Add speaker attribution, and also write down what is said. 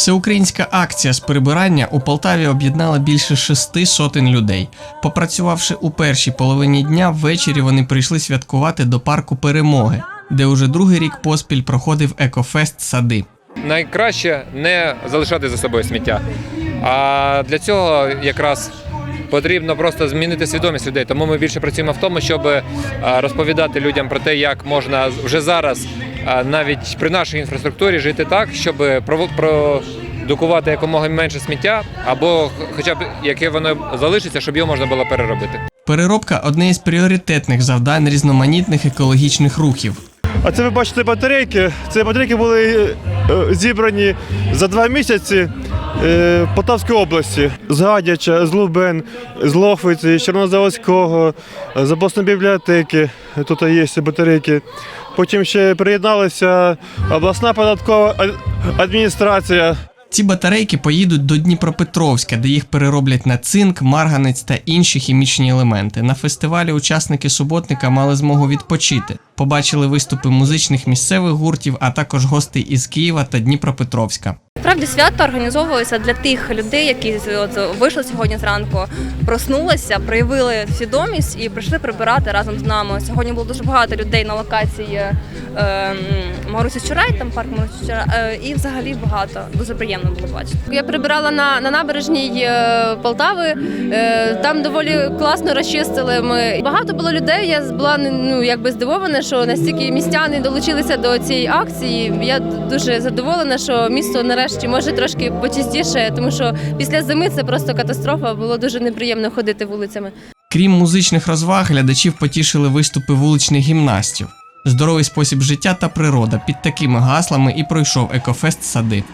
Speaker 1: Всеукраїнська акція з прибирання у Полтаві об'єднала більше шести сотень людей. Попрацювавши у першій половині дня, ввечері вони прийшли святкувати до парку перемоги, де уже другий рік поспіль проходив екофест сади.
Speaker 2: найкраще не залишати за собою сміття. А для цього якраз потрібно просто змінити свідомість людей. Тому ми більше працюємо в тому, щоб е, розповідати людям про те, як можна вже зараз, е, навіть при нашій інфраструктурі, жити так, щоб продукувати якомога менше сміття, або хоча б яке воно залишиться, щоб його можна було переробити.
Speaker 1: Переробка одне із пріоритетних завдань різноманітних екологічних рухів.
Speaker 3: А це ви бачите батарейки. Ці батарейки були е, зібрані за два місяці е, в Полтавській області. З Гадяча, з Лубен, з Лохвиці, з Чорнозаводського, з обласної бібліотеки. Тут є батарейки. Потім ще приєдналася обласна податкова адміністрація.
Speaker 1: Ці батарейки поїдуть до Дніпропетровська, де їх перероблять на цинк, марганець та інші хімічні елементи. На фестивалі учасники суботника мали змогу відпочити. Побачили виступи музичних місцевих гуртів, а також гостей із Києва та Дніпропетровська.
Speaker 4: Справді свято організовується для тих людей, які от, вийшли сьогодні зранку, проснулися, проявили свідомість і прийшли прибирати разом з нами. Сьогодні було дуже багато людей на локації е, Марусі Чурай, там парк Марусі Чурай, е, і взагалі багато. Дуже приємно було бачити.
Speaker 5: Я прибирала на, на набережній е, Полтави. Е, там доволі класно розчистили. Ми багато було людей. Я була ну якби здивована, що настільки містяни долучилися до цієї акції. Я дуже задоволена, що місто нарешті може трошки почастіше, тому що після зими це просто катастрофа. Було дуже неприємно ходити вулицями.
Speaker 1: Крім музичних розваг, глядачів потішили виступи вуличних гімнастів. Здоровий спосіб життя та природа під такими гаслами і пройшов екофест сади.